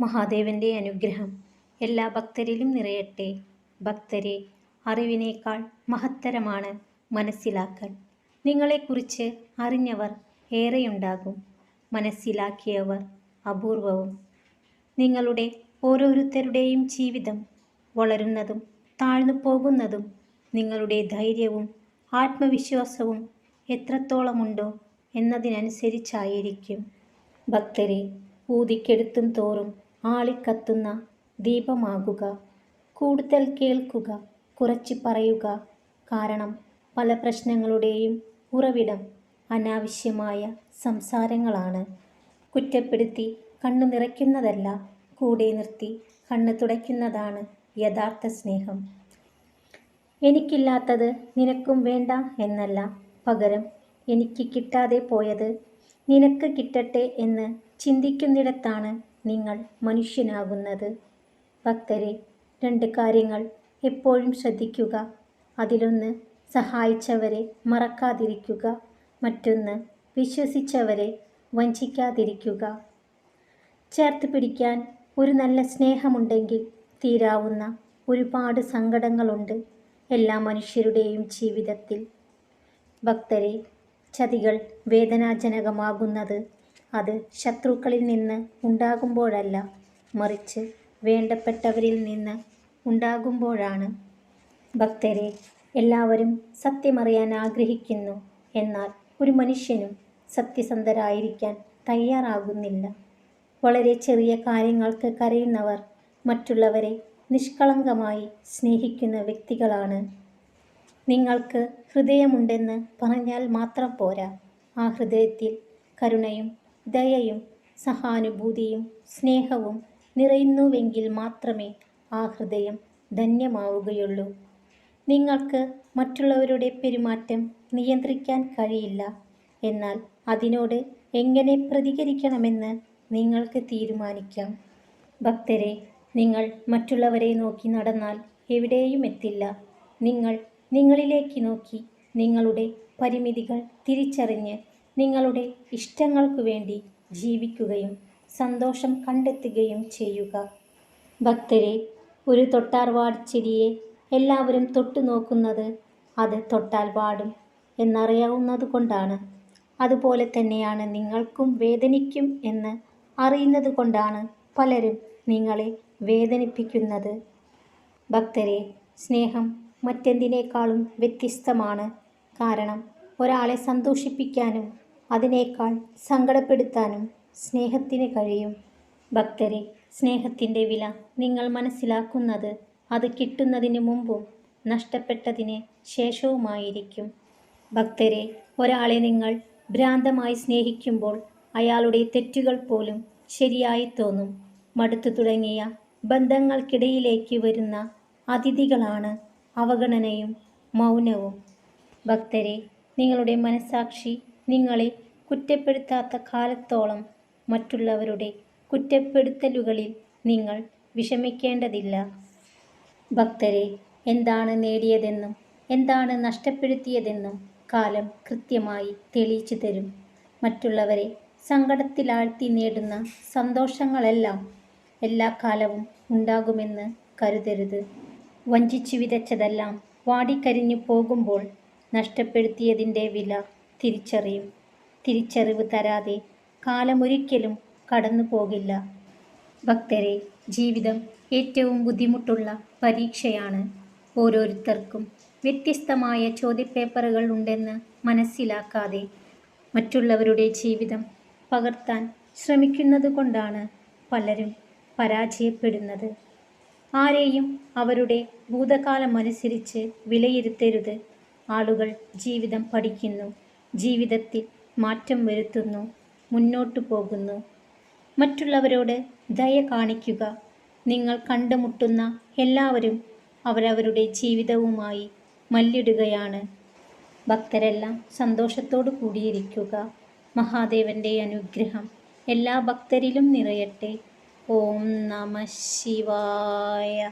മഹാദേവന്റെ അനുഗ്രഹം എല്ലാ ഭക്തരിലും നിറയട്ടെ. ഭക്തരെ അറിവിനേക്കാൾ മഹത്തരമാണ് മനസ്സിലാക്കൽ. നിങ്ങളെക്കുറിച്ച് അറിഞ്ഞവർ ഏറെയുണ്ടാകും. മനസ്സിലാക്കിയവർ അപൂർവവും. നിങ്ങളുടെ ഓരോരുത്തരുടെയും ജീവിതം വളരുന്നതും താഴ്ന്നു പോകുന്നതും നിങ്ങളുടെ ധൈര്യവും ആത്മവിശ്വാസവും എത്രത്തോളമുണ്ടോ എന്നതിനനുസരിച്ചായിരിക്കും. ഭക്തരെ ഊതിക്കെടുത്തും തോറും ആളിക്കത്തുന്ന ദീപമാകുക. കൂടുതൽ കേൾക്കുക കുറച്ച് പറയുക. കാരണം പല പ്രശ്നങ്ങളുടെയും ഉറവിടം അനാവശ്യമായ സംസാരങ്ങളാണ്. കുറ്റപ്പെടുത്തി കണ്ണു നിറയ്ക്കുന്നതല്ല കൂടെ നിർത്തി കണ്ണ് തുടയ്ക്കുന്നതാണ് യഥാർത്ഥ സ്നേഹം. എനിക്കില്ലാത്തത് നിനക്കും വേണ്ട എന്നല്ല. പകരം എനിക്ക് കിട്ടാതെ പോയത് നിനക്ക് കിട്ടട്ടെ എന്ന് ചിന്തിക്കുന്നിടത്താണ് നിങ്ങൾ മനുഷ്യനാകുന്നത്. ഭക്തരെ രണ്ട് കാര്യങ്ങൾ എപ്പോഴും ശ്രദ്ധിക്കുക. അതിലൊന്ന് സഹായിച്ചവരെ മറക്കാതിരിക്കുക. മറ്റൊന്ന് വിശ്വസിച്ചവരെ വഞ്ചിക്കാതിരിക്കുക. ചേർത്ത് പിടിക്കാൻ ഒരു നല്ല സ്നേഹമുണ്ടെങ്കിൽ തീരാവുന്ന ഒരുപാട് സങ്കടങ്ങളുണ്ട് എല്ലാ മനുഷ്യരുടെയും ജീവിതത്തിൽ. ഭക്തരെ ചതികൾ വേദനാജനകമാകുന്നത് അത് ശത്രുക്കളിൽ നിന്ന് ഉണ്ടാകുമ്പോഴല്ല മറിച്ച് വേണ്ടപ്പെട്ടവരിൽ നിന്ന് ഉണ്ടാകുമ്പോഴാണ്. ഭക്തരെ എല്ലാവരും സത്യമറിയാൻ ആഗ്രഹിക്കുന്നു എന്നാൽ ഒരു മനുഷ്യനും സത്യസന്ധരായിരിക്കാൻ തയ്യാറാകുന്നില്ല. വളരെ ചെറിയ കാര്യങ്ങൾക്ക് കരയുന്നവർ മറ്റുള്ളവരെ നിഷ്കളങ്കമായി സ്നേഹിക്കുന്ന വ്യക്തികളാണ്. നിങ്ങൾക്ക് ഹൃദയമുണ്ടെന്ന് പറഞ്ഞാൽ മാത്രം പോരാ. ആ ഹൃദയത്തിൽ കരുണയും ദയയും സഹാനുഭൂതിയും സ്നേഹവും നിറയുന്നുവെങ്കിൽ മാത്രമേ ആ ഹൃദയം ധന്യമാവുകയുള്ളൂ. നിങ്ങൾക്ക് മറ്റുള്ളവരുടെ പെരുമാറ്റം നിയന്ത്രിക്കാൻ കഴിയില്ല. എന്നാൽ അതിനോട് എങ്ങനെ പ്രതികരിക്കണമെന്ന് നിങ്ങൾക്ക് തീരുമാനിക്കാം. ഭക്തരെ നിങ്ങൾ മറ്റുള്ളവരെ നോക്കി നടന്നാൽ എവിടെയും എത്തില്ല. നിങ്ങൾ നിങ്ങളിലേക്ക് നോക്കി നിങ്ങളുടെ പരിമിതികൾ തിരിച്ചറിഞ്ഞ് നിങ്ങളുടെ ഇഷ്ടങ്ങൾക്കു വേണ്ടി ജീവിക്കുകയും സന്തോഷം കണ്ടെത്തുകയും ചെയ്യുക. ഭക്തരെ ഒരു തൊട്ടാർ ചെടിയെ എല്ലാവരും തൊട്ടു നോക്കുന്നത് അത് തൊട്ടാൽ വാടും എന്നറിയാവുന്നത് കൊണ്ടാണ്. അതുപോലെ തന്നെയാണ് നിങ്ങൾക്കും വേദനിക്കും എന്ന് അറിയുന്നത് കൊണ്ടാണ് പലരും നിങ്ങളെ വേദനിപ്പിക്കുന്നത്. ഭക്തരെ സ്നേഹം മറ്റെന്തിനേക്കാളും വ്യത്യസ്തമാണ്. കാരണം ഒരാളെ സന്തോഷിപ്പിക്കാനും അതിനേക്കാൾ സങ്കടപ്പെടുത്താനും സ്നേഹത്തിന് കഴിയും. ഭക്തരെ സ്നേഹത്തിന്റെ വില നിങ്ങൾ മനസ്സിലാക്കുന്നത് അത് കിട്ടുന്നതിന് മുമ്പും നഷ്ടപ്പെട്ടതിന് ശേഷവുമായിരിക്കും. ഭക്തരെ ഒരാളെ നിങ്ങൾ ഭ്രാന്തമായി സ്നേഹിക്കുമ്പോൾ അയാളുടെ തെറ്റുകൾ പോലും ശരിയായി തോന്നും. മടുത്തു തുടങ്ങിയ ബന്ധങ്ങൾക്കിടയിലേക്ക് വരുന്ന അതിഥികളാണ് അവഗണനയും മൗനവും. ഭക്തരെ നിങ്ങളുടെ മനസാക്ഷി നിങ്ങളെ കുറ്റപ്പെടുത്താത്ത കാലത്തോളം മറ്റുള്ളവരുടെ കുറ്റപ്പെടുത്തലുകളിൽ നിങ്ങൾ വിഷമിക്കേണ്ടതില്ല. ഭക്തരെ എന്താണ് നേടിയതെന്നും എന്താണ് നഷ്ടപ്പെടുത്തിയതെന്നും കാലം കൃത്യമായി തെളിയിച്ചു തരും. മറ്റുള്ളവരെ സങ്കടത്തിലാഴ്ത്തി നേടുന്ന സന്തോഷങ്ങളെല്ലാം എല്ലാ കാലവും ഉണ്ടാകുമെന്ന് കരുതരുത്. വഞ്ചിച്ചു വിതച്ചതെല്ലാം വാടിക്കരിഞ്ഞു പോകുമ്പോൾ നഷ്ടപ്പെടുത്തിയതിന്റെ വില തിരിച്ചറിയും. തിരിച്ചറിവ് തരാതെ കാലമൊരിക്കലും കടന്നു പോകില്ല. ഭക്തരെ ജീവിതം ഏറ്റവും ബുദ്ധിമുട്ടുള്ള പരീക്ഷയാണ്. ഓരോരുത്തർക്കും വ്യത്യസ്തമായ ചോദ്യപേപ്പറുകൾ ഉണ്ടെന്ന് മനസ്സിലാക്കാതെ മറ്റുള്ളവരുടെ ജീവിതം പകർത്താൻ ശ്രമിക്കുന്നത് കൊണ്ടാണ് പലരും പരാജയപ്പെടുന്നത്. ആരെയും അവരുടെ ഭൂതകാലമനുസരിച്ച് വിലയിരുത്തരുത്. ആളുകൾ ജീവിതം പഠിക്കുന്നു. ജീവിതത്തിൽ മാറ്റം വരുത്തുന്നു മുന്നോട്ടു പോകുന്നു. മറ്റുള്ളവരോട് ദയ കാണിക്കുക. നിങ്ങൾ കണ്ടുമുട്ടുന്ന എല്ലാവരും അവരവരുടെ ജീവിതവുമായി മല്ലിടുകയാണ്. ഭക്തരെല്ലാം സന്തോഷത്തോടു കൂടിയിരിക്കുക. മഹാദേവന്റെ അനുഗ്രഹം എല്ലാ ഭക്തരിലും നിറയട്ടെ. ഓം നമ ശിവായ.